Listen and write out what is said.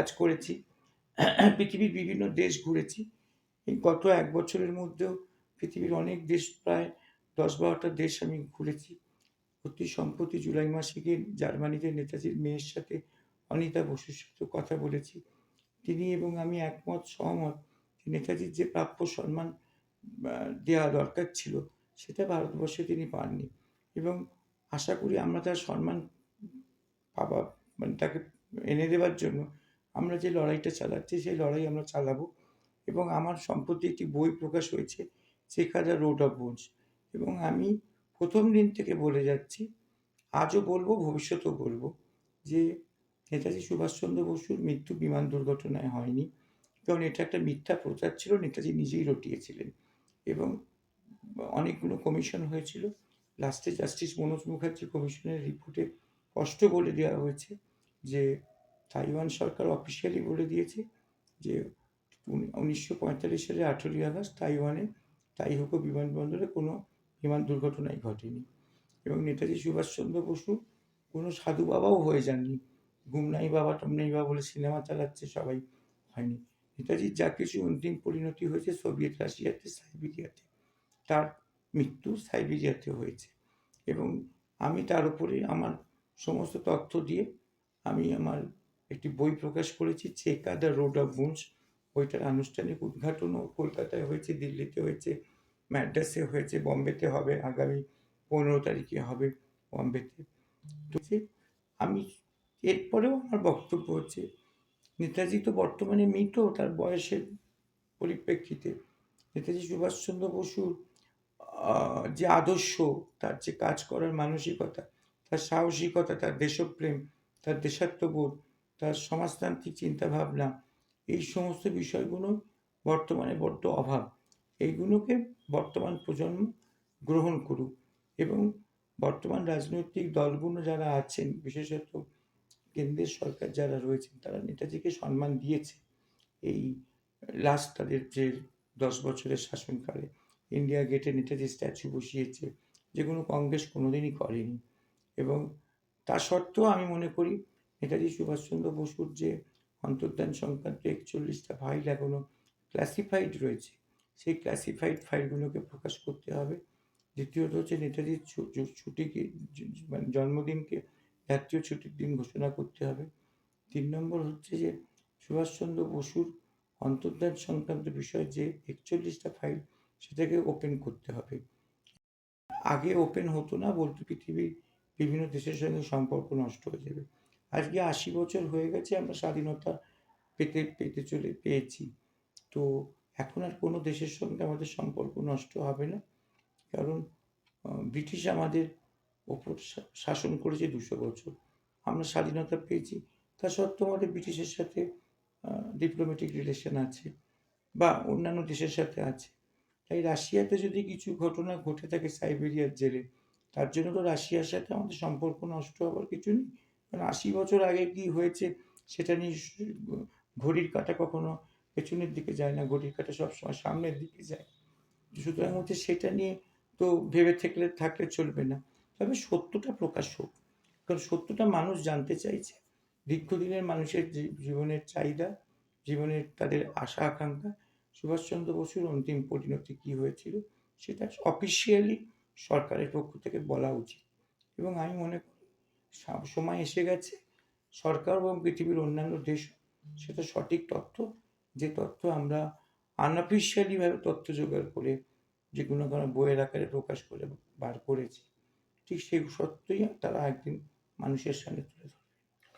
কাজ করেছি। পৃথিবীর বিভিন্ন দেশ ঘুরেছি। এই গত এক বছরের মধ্যেও পৃথিবীর অনেক দেশ প্রায় দশ বারোটা দেশ আমি ঘুরেছি। অতি সম্প্রতি জুলাই মাসে গিয়ে জার্মানিতে নেতাজির মেয়ের সাথে অনিতা বসুর সাথে কথা বলেছি। তিনি এবং আমি একমত, সহমত নেতাজির যে প্রাপ্য সম্মান দেওয়া দরকার ছিল, সেটা ভারতবর্ষে তিনি পাননি এবং আশা করি আমরা তার সম্মান পাবা মানে তাকে এনে দেওয়ার জন্য আমরা যে লড়াইটা চালাচ্ছি, সেই লড়াই আমরা চালাবো এবং আমার সম্প্রতি একটি বই প্রকাশ হয়েছে, শেখাদা রোড অফ বোনস। এবং আমি প্রথম দিন থেকে বলে যাচ্ছি, আজও বলব, ভবিষ্যতেও বলব যে নেতাজি সুভাষচন্দ্র বসুর মৃত্যু বিমান দুর্ঘটনায় হয়নি। কারণ এটা একটা মিথ্যা প্রচার ছিল, নেতাজি নিজেই রটিয়েছিলেন এবং অনেকগুলো কমিশন হয়েছিল। লাস্টে জাস্টিস মনোজ মুখার্জি কমিশনের রিপোর্টে স্পষ্ট বলে দেওয়া হয়েছে যে তাইওয়ান সরকার অফিসিয়ালি বলে দিয়েছে যে উনিশশো পঁয়তাল্লিশ সালের আঠেরোই আগস্ট তাইওয়ানে তাইহুকো বিমানবন্দরে কোনো বিমান দুর্ঘটনাই ঘটেনি। এবং নেতাজি সুভাষচন্দ্র বসু কোনো সাধু বাবাও হয়ে যাননি। গুমনাই বাবা টমনাই বাবা বলে সিনেমা চালাচ্ছে সবাই হয়নি। নেতাজির যা কিছু অন্তিম পরিণতি হয়েছে সোভিয়েত রাশিয়াতে, সাইবেরিয়াতে, তার মৃত্যু সাইবেরিয়াতে হয়েছে। এবং আমি তার উপরে আমার সমস্ত তথ্য দিয়ে আমি আমার একটি বই প্রকাশ করেছি চেকা দ্য রোড অফ বুন্স বইটার আনুষ্ঠানিক উদ্ঘাটনও কলকাতায় হয়েছে, দিল্লিতে হয়েছে ম্যাড্রাসে হয়েছে, বম্বেতে হবে, আগামী পনেরো তারিখে হবে বম্বেতে। তো আমি এরপরেও আমার বক্তব্য হচ্ছে, নেতাজি তো বর্তমানে মৃত, তার বয়সের পরিপ্রেক্ষিতে। নেতাজি সুভাষচন্দ্র বসুর যে আদর্শ, তার যে কাজ করার মানসিকতা, তার সাহসিকতা, তার দেশপ্রেম, তার দেশাত্মবোধ তার সমাজতান্ত্রিক চিন্তাভাবনা, এই সমস্ত বিষয়গুলো বর্তমানে বড্ড অভাব। এইগুলোকে বর্তমান প্রজন্ম গ্রহণ করুক এবং বর্তমান রাজনৈতিক দলগুলো যারা আছেন, বিশেষত কেন্দ্রের সরকার যারা রয়েছেন, তারা নেতাজিকে সম্মান দিয়েছে। এই লাস্ট তাদের যে দশ বছরের শাসনকালে ইন্ডিয়া গেটে নেতাজি স্ট্যাচু বসিয়েছে, যেগুলো কংগ্রেস কোনোদিনই করেনি। এবং তা সত্ত্বেও আমি মনে করি নেতাজি সুভাষচন্দ্র বসুর যে অন্তর্ধান সংক্রান্ত একচল্লিশটা ফাইল এখনও ক্লাসিফাইড রয়েছে, সেই ক্লাসিফাইড ফাইলগুলোকে প্রকাশ করতে হবে। দ্বিতীয়ত হচ্ছে নেতাজির ছুটিকে মানে জন্মদিনকে জাতীয় ছুটির দিন ঘোষণা করতে হবে। তিন নম্বর হচ্ছে যে সুভাষচন্দ্র বসুর অন্তর্ধান সংক্রান্ত বিষয় যে একচল্লিশটা ফাইল সেটাকে ওপেন করতে হবে। আগে ওপেন হতো না, বলতে পৃথিবীর বিভিন্ন দেশের সঙ্গে সম্পর্ক নষ্ট হয়ে যাবে। আজকে আশি বছর হয়ে গেছে আমরা স্বাধীনতা পেতে পেতে চলে, পেয়েছি। তো এখন আর কোনো দেশের সঙ্গে আমাদের সম্পর্ক নষ্ট হবে না। কারণ ব্রিটিশ আমাদের ওপর শাসন করেছে দুশো বছর। আমরা স্বাধীনতা পেয়েছি। তা সত্ত্বেও আমাদের ব্রিটিশের সাথে ডিপ্লোম্যাটিক রিলেশন আছে বা অন্যান্য দেশের সাথে আছে। তাই রাশিয়াতে যদি কিছু ঘটনা ঘটে থাকে সাইবেরিয়ার জেলে, তার জন্য তো রাশিয়ার সাথে আমাদের সম্পর্ক নষ্ট হওয়ার কিছু নেই। আশি বছর আগে কি হয়েছে সেটা নিয়ে ঘড়ির কাঁটা কখনো পেছনের দিকে যায় না, ঘড়ির কাঁটা সবসময় সামনের দিকে যায়। সুতরাং হচ্ছে সেটা নিয়ে তো ভেবে থাকলে থাকলে চলবে না। তবে সত্যটা প্রকাশ হোক। কারণ সত্যটা মানুষ জানতে চাইছে। দীর্ঘদিনের মানুষের জীবনের চাহিদা, জীবনের তাদের আশা, আকাঙ্ক্ষা, সুভাষচন্দ্র বসুর অন্তিম পরিণতি কী হয়েছিল, সেটা অফিসিয়ালি সরকারের পক্ষ থেকে বলা উচিত। এবং আমি মনে করি সময় এসে গেছে। সরকার এবং পৃথিবীর অন্যান্য দেশ, সেটা সঠিক তথ্য, যে তথ্য আমরা আনঅফিসিয়ালিভাবে তথ্য জোগাড় করে যে কোনো কোনো বইয়ের আকারে প্রকাশ করে বার করেছি, ঠিক সেই সত্যই তারা একদিন মানুষের সামনে তুলে ধরবে।